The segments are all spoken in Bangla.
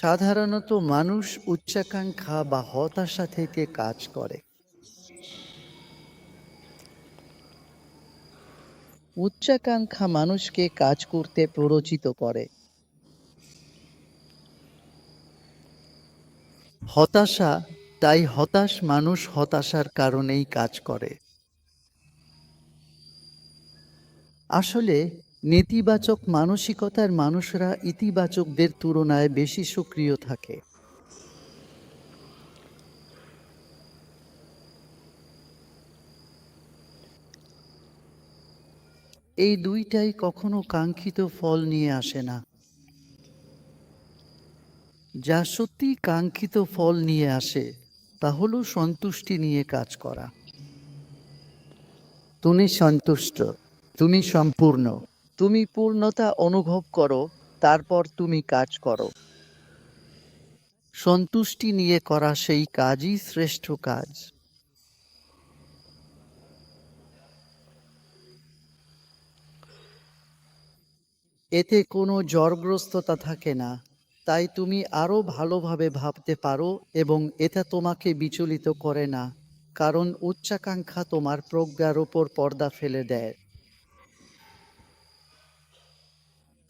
সাধারণত মানুষ উচ্চাকাঙ্ক্ষা বা হতাশা থেকে কাজ করে। উচ্চাকাঙ্ক্ষা মানুষকে কাজ করতে প্ররোচিত করে। হতাশা, তাই হতাশ মানুষ হতাশার কারণেই কাজ করে। আসলে নেতিবাচক মানসিকতার মানুষরা ইতিবাচকদের তুলনায় বেশি সক্রিয় থাকে। এই দুইটাই কখনো কাঙ্ক্ষিত ফল নিয়ে আসে না। যা সত্যি কাঙ্ক্ষিত ফল নিয়ে আসে, তা হলো সন্তুষ্টি নিয়ে কাজ করা। তুমি সন্তুষ্ট, তুমি সম্পূর্ণ। তুমি পূর্ণতা অনুভব করো, তারপর তুমি কাজ করো। সন্তুষ্টি নিয়ে করা সেই কাজই শ্রেষ্ঠ কাজ। এতে কোনো জ্বরগ্রস্ততা থাকে না, তাই তুমি আরও ভালোভাবে ভাবতে পারো এবং এটা তোমাকে বিচলিত করে না, কারণ উচ্চাকাঙ্ক্ষা তোমার প্রজ্ঞার ওপর পর্দা ফেলে দেয়।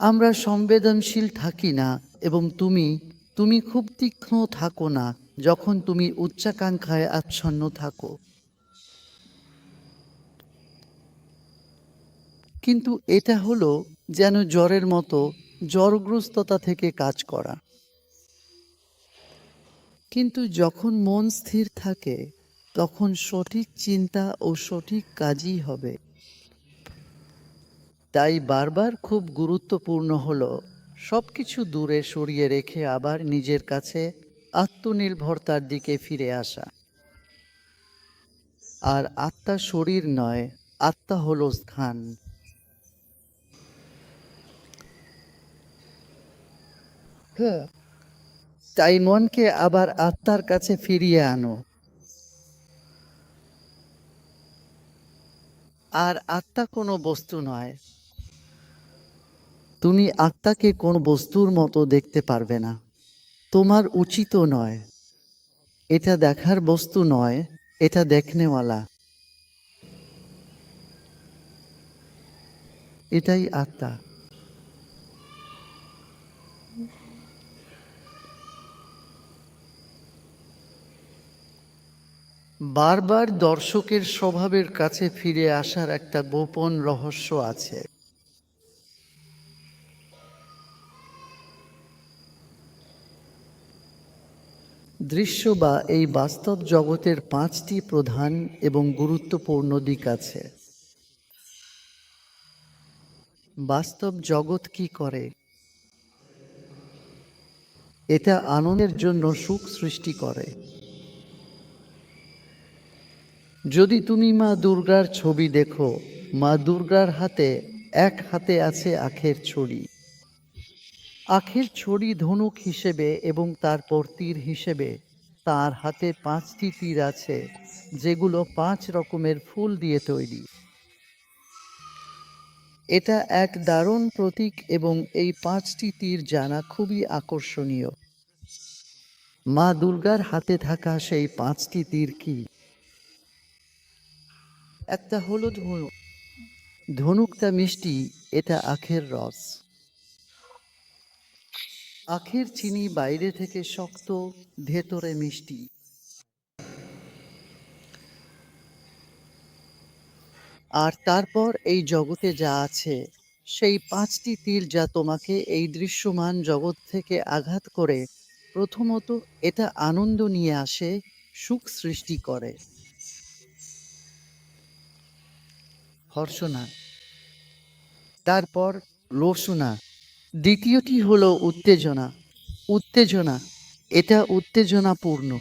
আমরা সংবেদনশীল থাকি না এবং তুমি তুমি খুব তীক্ষ্ণ থাকো না যখন তুমি উচ্চাকাঙ্ক্ষায় আচ্ছন্ন থাকো। কিন্তু এটা হলো যেন জ্বরের মতো জ্বরগ্রস্ততা থেকে কাজ করা। কিন্তু যখন মন স্থির থাকে, তখন সঠিক চিন্তা ও সঠিক কাজই হবে। তাই বারবার খুব গুরুত্বপূর্ণ হলো সব কিছু দূরে সরিয়ে রেখে আবার নিজের কাছে আত্মনির্ভরতার দিকে ফিরে আসা। আর আত্মা শরীর নয়, আত্মা হলো স্থান। তাই মনকে আবার আত্মার কাছে ফিরিয়ে আনো। আর আত্মা কোনো বস্তু নয় তুমি আত্মাকে কোন বস্তুর মতো দেখতে পারবে না। তোমার উচিত নয়। এটা দেখার বস্তু নয়, এটা দেখনেওয়ালা। এটাই আত্মা। বারবার দর্শকের স্বভাবের কাছে ফিরে আসার একটা গোপন রহস্য আছে। দৃশ্য বা এই বাস্তব জগতের পাঁচটি প্রধান এবং গুরুত্বপূর্ণ দিক আছে। বাস্তব জগৎ কি করে? এটা আনন্দের জন্য সুখ সৃষ্টি করে। যদি তুমি মা দুর্গার ছবি দেখো, মা দুর্গার হাতে এক হাতে আছে আখের ছড়ি আখের ছড়ি ধনুক হিসেবে এবং তারপর তীর হিসেবে তার হাতে পাঁচটি তীর আছে, যেগুলো পাঁচ রকমের ফুল দিয়ে তৈরি। এটা এক দারুণ প্রতীক এবং এই পাঁচটি তীর জানা খুবই আকর্ষণীয়। মা দুর্গার হাতে থাকা সেই পাঁচটি তীর কি? একটা হলো ধনুক। ধনুকটা মিষ্টি, এটা আখের রস। আখের চিনি বাইরে থেকে শক্ত, ভেতরে মিষ্টি। আর তারপর এই জগতে যা আছে, সেই পাঁচটি তীর যা তোমাকে এই দৃশ্যমান জগৎ থেকে আঘাত করে, প্রথমত এটা আনন্দ নিয়ে আসে, সুখ সৃষ্টি করে। হর্ষণা। তারপর লোসনা। দ্বিতীয়টি হলো উত্তেজনা। উত্তেজনা, এটা উত্তেজনাপূর্ণ।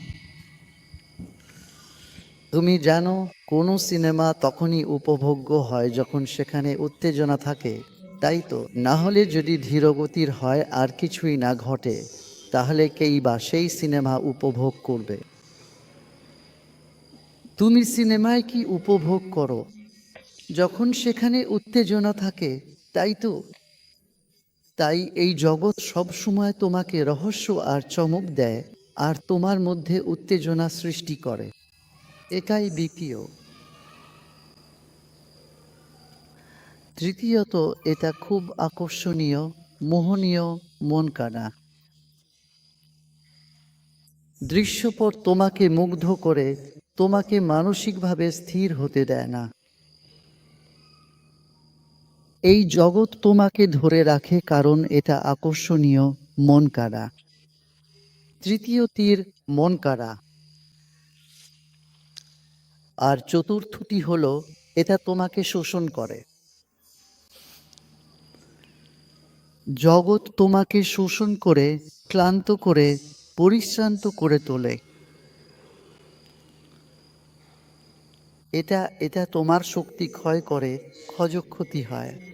তুমি জানো, কোনো সিনেমা তখনই উপভোগ্য হয় যখন সেখানে উত্তেজনা থাকে। তাই তো, না হলে যদি ধীরগতির হয় আর কিছুই না ঘটে, তাহলে কেই বা সেই সিনেমা উপভোগ করবে? তুমি সিনেমায় কি উপভোগ করো? যখন সেখানে উত্তেজনা থাকে, তাই তো। তাই এই জগৎ সবসময় তোমাকে রহস্য আর চমক দেয় আর তোমার মধ্যে উত্তেজনা সৃষ্টি করে। এটাই দ্বিতীয়। তৃতীয়ত, এটা খুব আকর্ষণীয়, মোহনীয় মন কানা দৃশ্যপট তোমাকে মুগ্ধ করে, তোমাকে মানসিকভাবে স্থির হতে দেয় না। এই জগৎ তোমাকে ধরে রাখে কারণ এটা আকর্ষণীয়, মন কাড়া। তৃতীয় তীর মন কাড়া। আর চতুর্থটি হলো, এটা তোমাকে শোষণ করে। জগৎ তোমাকে শোষণ করে, ক্লান্ত করে, পরিশ্রান্ত করে তোলে। এটা এটা তোমার শক্তি ক্ষয় করে, ক্ষয়ক্ষতি হয়।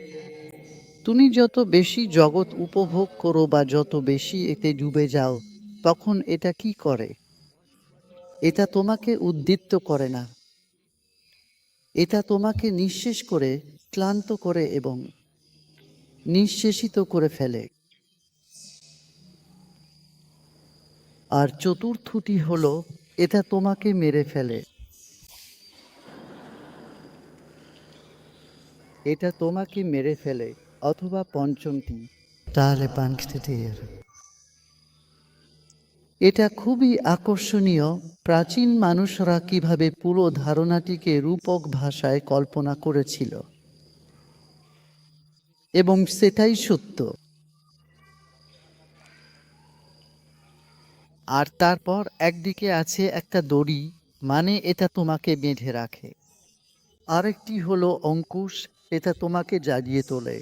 তুমি যত বেশি জগৎ উপভোগ করো বা যত বেশি এতে ডুবে যাও, তখন এটা কি করে? এটা তোমাকে উদ্দীপ্ত করে না। এটা তোমাকে নিঃশেষ করে, ক্লান্ত করে এবং নিঃশেষিত করে ফেলে। আর চতুর্থটি হলো, এটা তোমাকে মেরে ফেলে। এটা তোমাকে মেরে ফেলে। অথবা পঞ্চমটি। তাহলে পাঁচটির এটা খুবই আকর্ষণীয় প্রাচীন মানুষরা কীভাবে পুরো ধারণাটিকে রূপক ভাষায় কল্পনা করেছিল। এবং সেটাই সত্য। আর তারপর একদিকে আছে একটা দড়ি মানে এটা তোমাকে বেঁধে রাখে। আরেকটি হলো অঙ্কুশ এটা তোমাকে জাগিয়ে তোলে।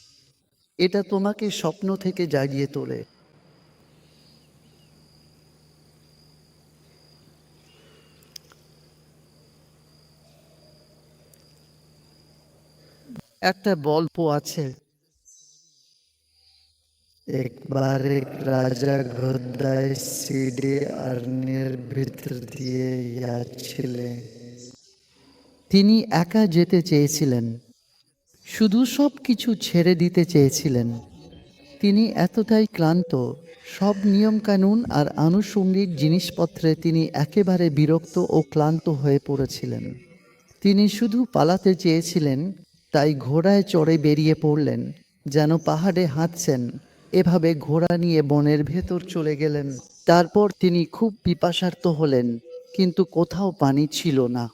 এটা তোমাকে স্বপ্ন থেকে জাগিয়ে তোলে। একটা গল্প আছে। একবার এক রাজা গদ্দায় সিডে আর্নের ভিতর দিয়ে যাচ্ছিলেন। তিনি একা যেতে চেয়েছিলেন। শুধু সব কিছু ছেড়ে দিতে চেয়েছিলেন। তিনি এতটাই ক্লান্ত, সব নিয়মকানুন আর আনুষঙ্গিক জিনিসপত্রে তিনি একেবারে বিরক্ত ও ক্লান্ত হয়ে পড়েছিলেন। তিনি শুধু পালাতে চেয়েছিলেন, তাই ঘোড়ায় চড়ে বেরিয়ে পড়লেন, যেন পাহাড়ে হাঁটছেন, এভাবে ঘোড়া নিয়ে বনের ভেতর চলে গেলেন। তারপর তিনি খুব পিপাসার্ত হলেন, কিন্তু কোথাও পানি ছিল না।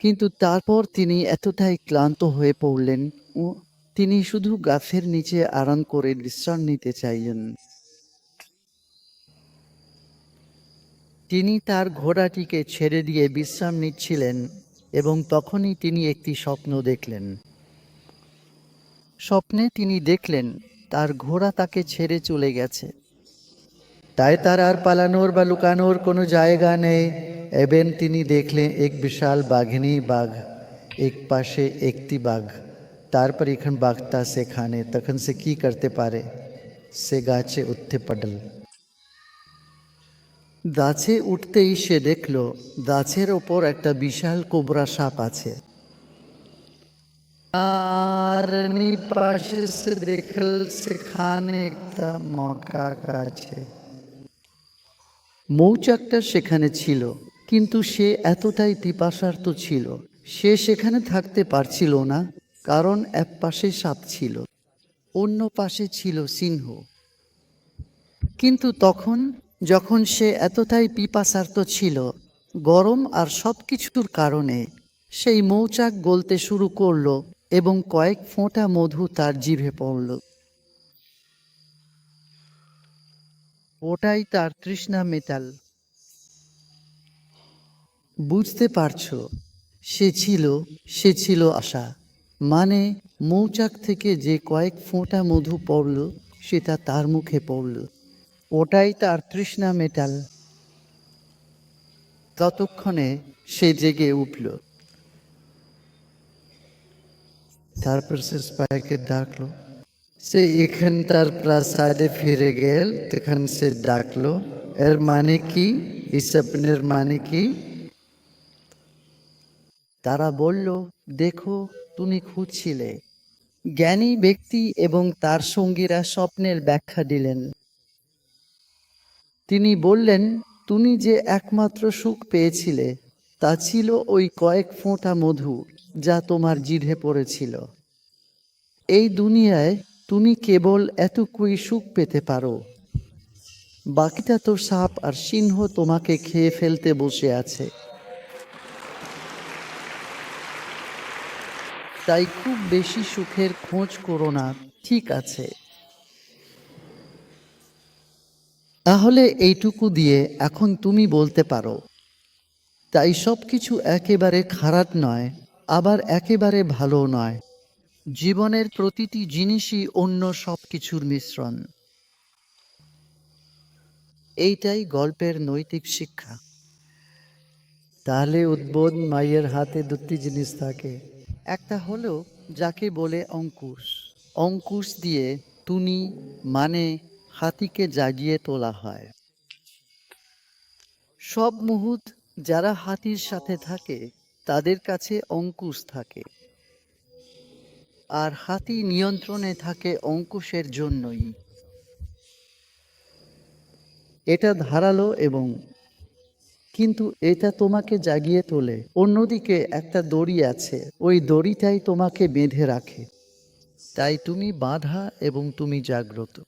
কিন্তু তারপর তিনি এতটাই ক্লান্ত হয়ে পড়লেন, ও তিনি শুধু গাছের নিচে আরাম করে বিশ্রাম নিতে চাইলেন। তিনি তার ঘোড়াটিকে ছেড়ে দিয়ে বিশ্রাম নিচ্ছিলেন এবং তখনই তিনি একটি স্বপ্ন দেখলেন। স্বপ্নে তিনি দেখলেন, তার ঘোড়া তাকে ছেড়ে চলে গেছে। তাই তার আর পালানোর বা লুকানোর কোনো জায়গা নেই। এবং তিনি দেখলেন এক বিশাল বাঘিনী বাঘ, এক পাশে একটি বাঘ। তারপর এখান বাঘটা সেখানে, তখন সে কি করতে পারে? সে গাছে উঠতে পারল। গাছে উঠতেই সে দেখল, গাছের ওপর একটা বিশাল কোবরা সাপ আছে। আর পাশে সে দেখল, সেখানে একটা মকা আছে মৌচাকটা সেখানে ছিল, কিন্তু সে এতটাই পিপাসার্ত ছিল। সে সেখানে থাকতে পারছিল না, কারণ এক পাশে সাপ ছিল, অন্য পাশে ছিল সিংহ। কিন্তু তখন, যখন সে এতটাই পিপাসার্ত ছিল, গরম আর সব কিছুর কারণে, সেই মৌচাক গলতে শুরু করল এবং কয়েক ফোঁটা মধু তার জিভে পড়ল। ওটাই তার তৃষ্ণা মেটাল। বুঝতে পারছ, সে ছিল সে ছিল আশা। মানে মৌচাক থেকে যে কয়েক ফোঁটা মধু পড়ল, সেটা তার মুখে পড়ল। ওটাই তার তৃষ্ণা মেটাল। ততক্ষণে সে জেগে উঠল। তারপর সে স্পাইকে ডাকলো। সে এখান তার প্রাসাদে ফিরে গেল, তখন সে ডাকলো, এর মানে কি? এই মানে কি? তারা বলল, দেখো, তুমি খুঁজছিলে। জ্ঞানী ব্যক্তি এবং তার সঙ্গীরা স্বপ্নের ব্যাখ্যা দিলেন। তিনি বললেন, তুমি যে একমাত্র সুখ পেয়েছিলে, তা ছিল ওই কয়েক ফোঁটা মধু, যা তোমার জিভে পড়েছিল। এই দুনিয়ায় তুমি কেবল এতটুকুই সুখ পেতে পারো। বাকিটা তো সাপ আর সিংহ তোমাকে খেয়ে ফেলতে বসে আছে। তাই খুব বেশি সুখের খোঁজ করো না, ঠিক আছে। তাহলে এইটুকু দিয়ে এখন তুমি বলতে পারো। তাই সব কিছু একেবারে খারাপ নয়, আবার একেবারে ভালো নয়। জীবনের প্রতিটি জিনিসই অন্য সব কিছুর মিশ্রণ। এইটাই গল্পের নৈতিক শিক্ষা। তাহলে উদ্বোধ মাইয়ের হাতে দুটি জিনিস থাকে। একটা হলো যাকে বলে অঙ্কুশ। অঙ্কুশ দিয়ে তুনি মানে হাতিকে জাগিয়ে তোলা হয়। সব মুহূর্ত যারা হাতির সাথে থাকে, তাদের কাছে অঙ্কুশ থাকে। আর হাতি নিয়ন্ত্রণে থাকে অঙ্কুশের জন্যই। এটা ধারালো এবং কিন্তু এটা তোমাকে জাগিয়ে তোলে। অন্যদিকে একটা দড়ি আছে, ওই দড়িটাই তোমাকে বেঁধে রাখে। তাই তুমি বাধা এবং তুমি জাগ্রত।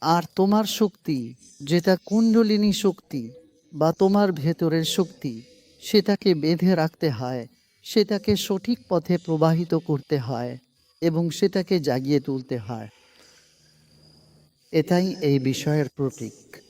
আর তোমার শক্তি, যেটা কুণ্ডলিনী শক্তি বা তোমার ভেতরের শক্তি, সেটাকে বেঁধে রাখতে হয়। সেটাকে সঠিক পথে প্রবাহিত করতে হয় এবং সেটাকে জাগিয়ে তুলতে হয়। এটাই এই বিষয়ের প্রতীক।